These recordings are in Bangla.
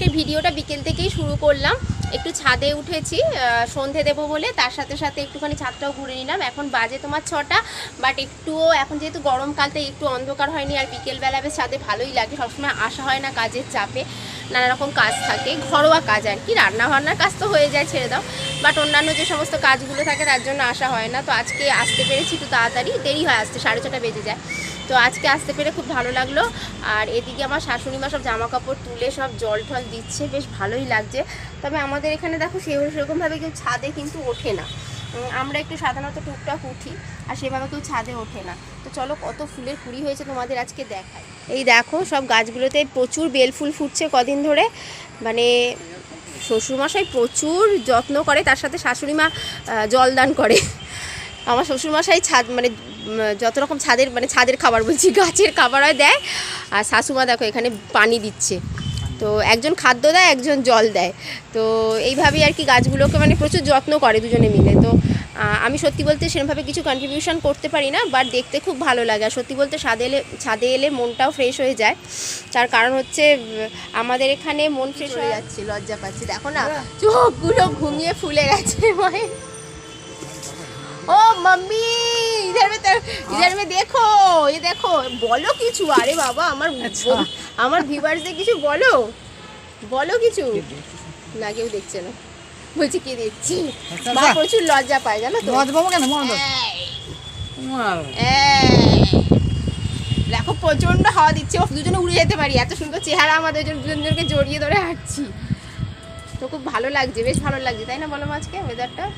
আজকে ভিডিওটা বিকেল থেকেই শুরু করলাম। একটু ছাদে উঠেছি সন্ধে দেবো বলে। তার সাথে সাথে একটুখানি ছাদটাও ঘুরে নিলাম। এখন বাজে তোমার ছটা বাট একটুও এখন যেহেতু গরমকাল তাই একটু অন্ধকার হয়নি আর বিকেলবেলা বেশ ছাদে ভালোই লাগে। সবসময় আসা হয় না কাজের চাপে। নানা রকম কাজ থাকে, ঘরোয়া কাজ আর কি। রান্না বান্নার কাজ তো হয়ে যায়, ছেড়ে দাও। বাট অন্যান্য যে সমস্ত কাজগুলো থাকে তার জন্য আসা হয় না। তো আজকে আসতে পেরেছি একটু তাড়াতাড়ি। দেরি হয় আসতে, সাড়ে ছটা বেজে যায়। তো আজকে আসতে পেরে খুব ভালো লাগল। আর এদিকে আমার শাশুড়ি মা সব জামা কাপড় তুলে সব জল টল দিচ্ছে, বেশ ভালোই লাগছে। তবে আমাদের এখানে দেখো সেরকমভাবে কেউ ছাদে কিন্তু ওঠে না। আমরা একটু সাধারণত টুকটাক উঠি আর সেভাবে কেউ ছাদে ওঠে না। তো চলো কত ফুলের কুড়ি হয়েছে তোমাদের আজকে দেখাই। এই দেখো সব গাছগুলোতে প্রচুর বেল ফুল ফুটছে কদিন ধরে। মানে শ্বশুরমশাই প্রচুর যত্ন করে, তার সাথে শাশুড়ি মা জলদান করে। আমার শ্বশুরমশাই ছাদ মানে যত রকম ছাদের মানে ছাদের খাবার বলছি গাছের খাবার হয় দেয়। আর শাশুমা দেখো এখানে পানি দিচ্ছে। তো একজন খাদ্য দেয় একজন জল দেয়। তো এইভাবেই আর কি গাছগুলোকে মানে প্রচুর যত্ন করে দুজনে মিলে। তো আমি সত্যি বলতে সেরকমভাবে কিছু কন্ট্রিবিউশন করতে পারি না বাট দেখতে খুব ভালো লাগে। আর সত্যি বলতে ছাদে এলে ছাদে এলে মনটাও ফ্রেশ হয়ে যায়। তার কারণ হচ্ছে আমাদের এখানে মন ফ্রেশ হয়ে যাচ্ছে লজ্জা পাচ্ছি। দেখো না চোখগুলো ঘুমিয়ে ফুলে গেছে মায়ের। ও মাম্মি মে তো- ইধার মে দেখো এ দেখো বলো কিছু আরে বাবা আমার ব- আমার ভিউয়ার্সদের কিছু বলো বলো কিছু। না কেউ দেখছে না। বলছি কে দেখছি? আচ্ছা, মা আচ্ছা। প্রচুর লজ্জা পায় জানো তো। মদ পাবো কেন। দেখো প্রচণ্ড হাওয়া দিচ্ছে। ও দুজনে উড়ে যেতে পারি। এত সুন্দর চেহারা আমাদের দুজন- দুজনকে জড়িয়ে ধরে হাঁটছি। তো খুব ভালো লাগছে বেশ ভালো লাগছে তাই না বলো আজকে ওয়েদারটা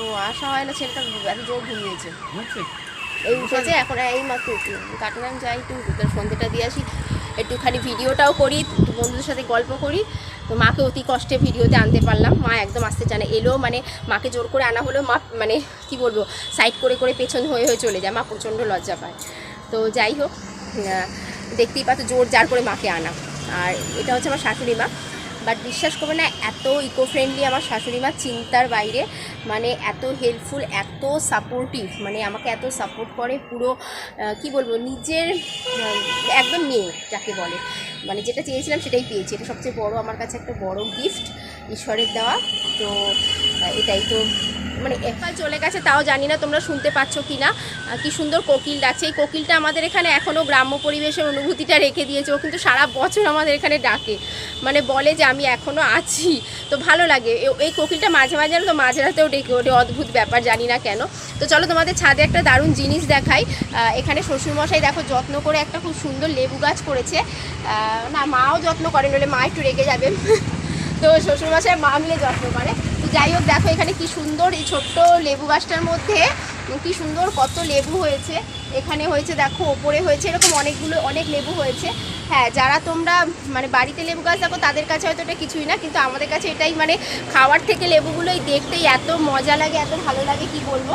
ও আসা হয় না ছেলেটা এত জোর ঘুমিয়েছে। এই উঠেছে এখন এই মাত্র কাটলাম যাই একটু তোর সন্ধ্যেটা দিয়ে আসি। একটুখানি ভিডিওটাও করি বন্ধুদের সাথে গল্প করি। তো মাকে অতি কষ্টে ভিডিওতে আনতে পারলাম। মা একদম আসতে চায় না এলো মানে মাকে জোর করে আনা হলেও মা মানে কি বলব সাইড করে করে পেছন হয়ে হয়ে চলে যায়। মা প্রচণ্ড লজ্জা পায়। তো যাই হোক দেখতেই পাচ্ছ জোর জার করে মাকে আনা। আর এটা হচ্ছে আমার শাশুড়ি মা। বাট বিশ্বাস করবে না, এত ইকো ফ্রেন্ডলি আমার শাশুড়ি মা চিন্তার বাইরে। মানে এত হেল্পফুল এত সাপোর্টিভ মানে আমাকে এত সাপোর্ট করে পুরো কি বলব, নিজের একদম মেয়ে যাকে বলে। মানে যেটা চেয়েছিলাম সেটাই পেয়েছি। এটা সবচেয়ে বড়, আমার কাছে একটা বড় গিফট ঈশ্বরের দেওয়া। তো এটাই। তো মানে একাল চলে গেছে, তাও জানি না তোমরা শুনতে পাচ্ছ কি না কি সুন্দর কোকিল ডাকছে। এই কোকিলটা আমাদের এখানে এখনও গ্রাম্য পরিবেশের অনুভূতিটা রেখে দিয়েছে। ও কিন্তু সারা বছর আমাদের এখানে ডাকে। মানে বলে যে আমি এখনও আছি। তো ভালো লাগে। এই কোকিলটা মাঝে মাঝে তো মাঝরাতেও ডেকে ওঠে। অদ্ভুত ব্যাপার, জানি না কেন। তো চলো তোমাদের ছাদে একটা দারুণ জিনিস দেখাই। এখানে শ্বশুরমশাই দেখো, যত্ন করে একটা খুব সুন্দর লেবু গাছ করেছে। না, মাও যত্ন করে নইলে মা একটু রেগে যাবে। তো শ্বশুরমশাই মা মিলে যত্ন করে। যাই হোক, দেখো এখানে কি সুন্দর এই ছোট্ট লেবু গাছটার মধ্যে কি সুন্দর কত লেবু হয়েছে। এখানে হয়েছে, দেখো, ওপরে হয়েছে এরকম অনেকগুলো, অনেক লেবু হয়েছে। হ্যাঁ যারা তোমরা মানে বাড়িতে লেবু গাছ দেখো, তাদের কাছে হয়তো এটা কিছুই না, কিন্তু আমাদের কাছে এটাই মানে খাওয়ার থেকে লেবুগুলোই দেখতেই এত মজা লাগে, এত ভালো লাগে, কি বলব?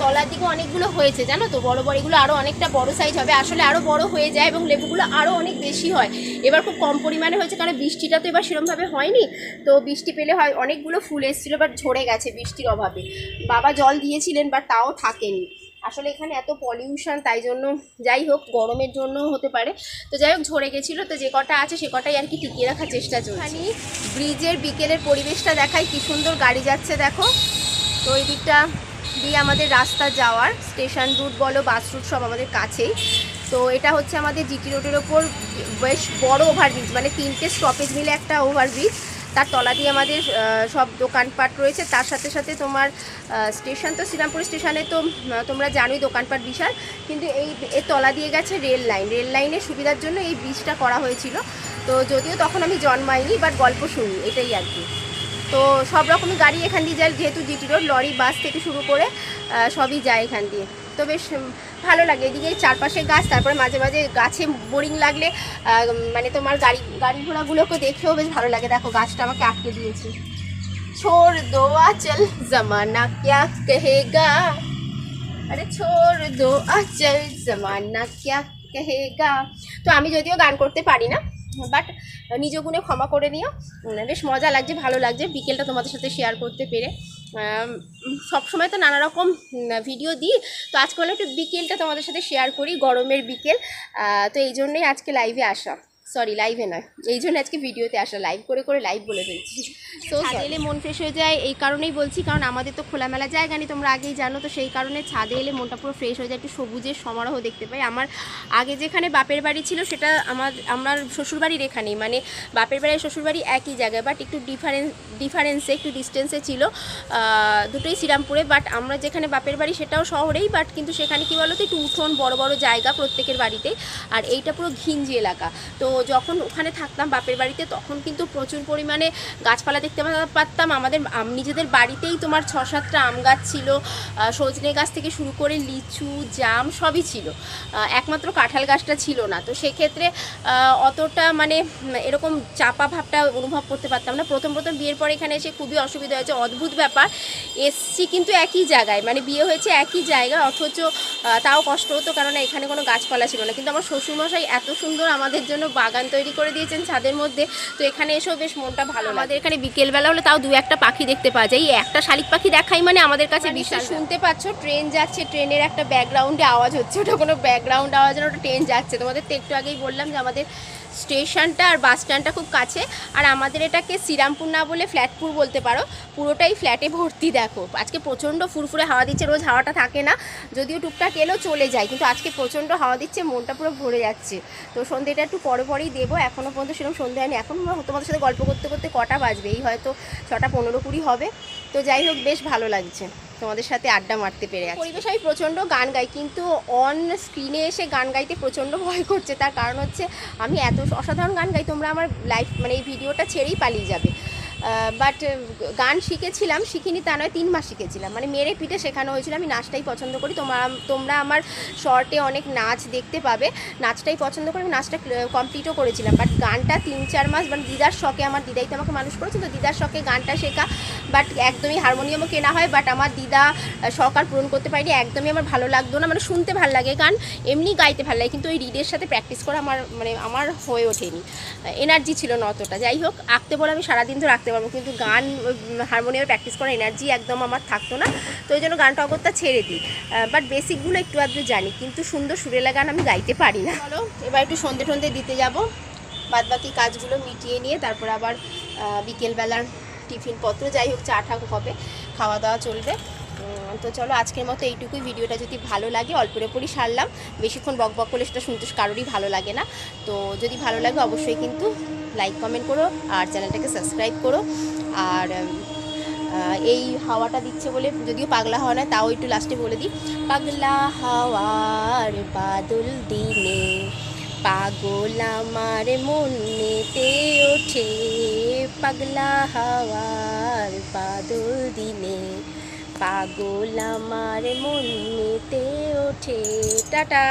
তলার দিকে অনেকগুলো হয়েছে জানো তো? বড় বড় এগুলো আরও অনেকটা বড় সাইজ হবে। আসলে আরও বড় হয়ে যায় এবং লেবুগুলো আরও অনেক বেশি হয়। এবার খুব কম পরিমাণে হয়েছে কারণ বৃষ্টিটা তো এবার সেরমভাবে হয়নি। তো বৃষ্টি পেলে হয় অনেকগুলো ফুল এসেছিল বাট ঝরে গেছে বৃষ্টির অভাবে। বাবা জল দিয়েছিলেন বাট তাও থাকেনি। আসলে এখানে এত পলিউশন তাই জন্য যাই হোক গরমের জন্য হতে পারে। তো যাই হোক ঝরে গেছিল তো যে কটা আছে সে কটাই আর কি টিকিয়ে রাখার চেষ্টা চলছে। এখানে ব্রিজের বিকেলের পরিবেশটা দেখায় কি সুন্দর গাড়ি যাচ্ছে দেখো। তো এই দিকটা দিয়ে আমাদের রাস্তা যাওয়ার স্টেশন রুট বলো, বাস রুট সব আমাদের কাছেই। তো এটা হচ্ছে আমাদের জিটি রোডের ওপর বেশ বড় ওভারব্রিজ মানে তিনটে স্টপেজ মিলে একটা ওভারব্রিজ তার তলা দিয়ে আমাদের সব দোকানপাট রয়েছে। তার সাথে সাথে তোমার স্টেশন তো শ্রীরামপুর স্টেশনে তো তোমরা জানোই দোকানপাট বিশাল। কিন্তু এই এর তলা দিয়ে গেছে রেল লাইন রেল লাইনের সুবিধার জন্য এই ব্রিজটা করা হয়েছিল। তো যদিও তখন আমি জন্মাইনি বাট গল্প শুনি, এটাই আর কি। তো সব রকমই গাড়ি এখান দিয়ে যায়, যেহেতু জিটি রোড, লরি, বাস থেকে শুরু করে সবই যায় এখান দিয়ে। তো বেশ ভালো লাগে। এদিকে চারপাশে গাছ, তারপরে মাঝে মাঝে গাছে বোরিং লাগলে মানে তোমার গাড়ি গাড়ি ঘোড়াগুলোকে দেখেও বেশ ভালো লাগে। দেখো, গাছটা আমাকে আটকে দিয়েছে। ছোড় দো আচল, জমানা ক্যা কহেগা? আরে ছোড় দো আচল, জমানা ক্যা কহেগা? তো আমি যদিও গান করতে পারি না বাট নিজ গুণে ক্ষমা করে নিও। বেশ মজা লাগছে, ভালো লাগছে। বিকেলটা তোমাদের সাথে শেয়ার করতে পেরে। সবসময় তো নানা রকম ভিডিও দিই। তো আজকে হলো একটু বিকেলটা তোমাদের সাথে শেয়ার করি, গরমের বিকেল। তো এই জন্যই আজকে লাইভে আসা। সরি লাইভে নয়। এই জন্য আজকে ভিডিওতে আসা লাইভ করে করে লাইভ বলে ফেলছি। তো ছাদে এলে মন ফ্রেশ হয়ে যায় এই কারণেই বলছি কারণ আমাদের তো খোলামেলা জায়গা নেই তোমরা আগেই জানো তো সেই কারণে ছাদে এলে মনটা পুরো ফ্রেশ হয়ে যায় একটু সবুজের সমারোহ দেখতে পাই। আমার আগে যেখানে বাপের বাড়ি ছিল সেটা আমার আমার শ্বশুরবাড়ির এখানেই। মানে বাপের বাড়ি আর শ্বশুরবাড়ি একই জায়গায় বাট একটু ডিফারেন্স ডিফারেন্সে একটু ডিস্টেন্সে ছিল দুটোই শ্রীরামপুরে। বাট আমরা যেখানে বাপের বাড়ি সেটাও শহরেই বাট কিন্তু সেখানে কি বলতো একটু উঠোন বড় বড় জায়গা প্রত্যেকের বাড়িতে আর এইটা পুরো ঘিঞ্জি এলাকা। তো যখন ওখানে থাকতাম বাপের বাড়িতে, তখন কিন্তু প্রচুর পরিমাণে গাছপালা দেখতে পারতাম। আমাদের নিজেদের বাড়িতেই তোমার ছ সাতটা আম গাছ ছিল। সজনে গাছ থেকে শুরু করে লিচু, জাম সবই ছিল। একমাত্র কাঁঠাল গাছটা ছিল না। তো সেক্ষেত্রে অতটা মানে এরকম চাপা ভাবটা অনুভব করতে পারতাম না। প্রথম প্রথম বিয়ের পর এখানে এসে খুবই অসুবিধা হয়েছে। অদ্ভুত ব্যাপার। এসছি কিন্তু একই জায়গায়। মানে বিয়ে হয়েছে একই জায়গা অথচ তাও কষ্ট হতো কারণ এখানে কোনো গাছপালা ছিল না। কিন্তু আমার শ্বশুরমশাই এত সুন্দর আমাদের জন্য বাগান তৈরি করে দিয়েছেন ছাদের মধ্যে। তো এখানে এসেও বেশ মনটা ভালো আমাদের এখানে বিকেলবেলা হলে তাও দু একটা পাখি দেখতে পাওয়া যায়। এই একটা শালিক পাখি দেখাই মানে আমাদের কাছে বিশ্বাস শুনতে পাচ্ছ ট্রেন যাচ্ছে ট্রেনের একটা ব্যাকগ্রাউন্ডে আওয়াজ হচ্ছে ওটা কোনো ব্যাকগ্রাউন্ড আওয়াজ না ওটা ট্রেন যাচ্ছে। তোমাদের তো একটু আগেই বললাম যে আমাদের স্টেশনটা আর বাস স্ট্যান্ডটা খুব কাছে। আর আমাদের এটাকে শ্রীরামপুর না বলে ফ্ল্যাটপুর বলতে পারো। পুরোটাই ফ্ল্যাটে ভর্তি, দেখো। আজকে প্রচণ্ড ফুরফুরে হাওয়া দিচ্ছে, রোজ হাওয়াটা থাকে না। যদিও টুকটাক এলেও চলে যায়। কিন্তু আজকে প্রচণ্ড হাওয়া দিচ্ছে, মনটা পুরো ভরে যাচ্ছে। তো সন্ধ্যেটা একটু পরে পরেই দেবো। এখনও পর্যন্ত সেরকম সন্ধ্যে হয়নি। এখন তোমাদের সাথে গল্প করতে করতে কটা বাজবে? এই হয়তো ছটা পনেরো কুড়ি হবে। তো যাই হোক, বেশ ভালো লাগছে। তোমাদের সাথে আড্ডা মারতে পেরে পরিবেশ আমি প্রচণ্ড গান গাই, কিন্তু অন স্ক্রিনে এসে গান গাইতে প্রচণ্ড ভয় করছে। তার কারণ হচ্ছে, আমি এত অসাধারণ গান গাই, তোমরা আমার লাইফ মানে এই ভিডিওটা ছেড়েই পালিয়ে যাবে। বাট গান শিখেছিলাম, শিখিনি তা নয়, তিন মাস শিখেছিলাম। মানে মেরে পিঠে শেখানো হয়েছিল, আমি নাচটাই পছন্দ করি। তোমরা তোমরা আমার শর্টে অনেক নাচ দেখতে পাবে। নাচটাই পছন্দ করি আমি নাচটা কমপ্লিটও করেছিলাম। বাট গানটা তিন, চার মাস মানে দিদার শখে আমার, দিদাই তো আমাকে মানুষ করেছে, তো দিদার শখে গানটা শেখা। বাট একদমই হারমোনিয়ামও কেনা হয় বাট আমার দিদা শখ আর পূরণ করতে পারিনি। একদমই আমার ভালো লাগতো না মানে শুনতে ভালো লাগে গান, এমনি গাইতে ভালো লাগে। কিন্তু ওই রিডের সাথে প্র্যাকটিস করা আমার মানে আমার হয়ে ওঠেনি। এনার্জি ছিল না অতটা। যাই হোক, আঁকতে বলে আমি সারাদিন তো রাখতে পারব। কিন্তু গান হারমোনিয়ামে প্র্যাকটিস করার এনার্জি একদম আমার থাকতো না। তো ওই জন্য গানটা অগত্যা ছেড়ে দিই। বাট বেসিকগুলো একটু আধটু জানি, কিন্তু সুন্দর সুরেলা গান আমি গাইতে পারি না। চলো, এবার একটু সন্ধে টন্ধে দিতে যাব। বাদ বাকি কাজগুলো মিটিয়ে নিয়ে তারপর আবার বিকেলবেলার টিফিন পত্র, যাই হোক চা ঠাক হবে, খাওয়া দাওয়া চলবে। তো চলো আজকের মতো এইটুকুই। ভিডিওটা যদি ভালো লাগে, অল্পের ওপরই সারলাম। বেশিক্ষণ বক বক করলে সেটা শুনতে কারোরই ভালো লাগে না। তো যদি ভালো লাগে অবশ্যই কিন্তু লাইক কমেন্ট করো আর চ্যানেলটাকে সাবস্ক্রাইব করো। আর এই হাওয়াটা দিচ্ছে বলে যদিও পাগলা হাওয়া নয়, তাও একটু লাস্টে বলে দিই। পাগলা হাওয়ার বাদল দিনে পাগল আমার মনেতে ওঠে। পাগলা হাওয়ার বাদল দিনে পাগল আমার মনেতে ওঠে। টাটা।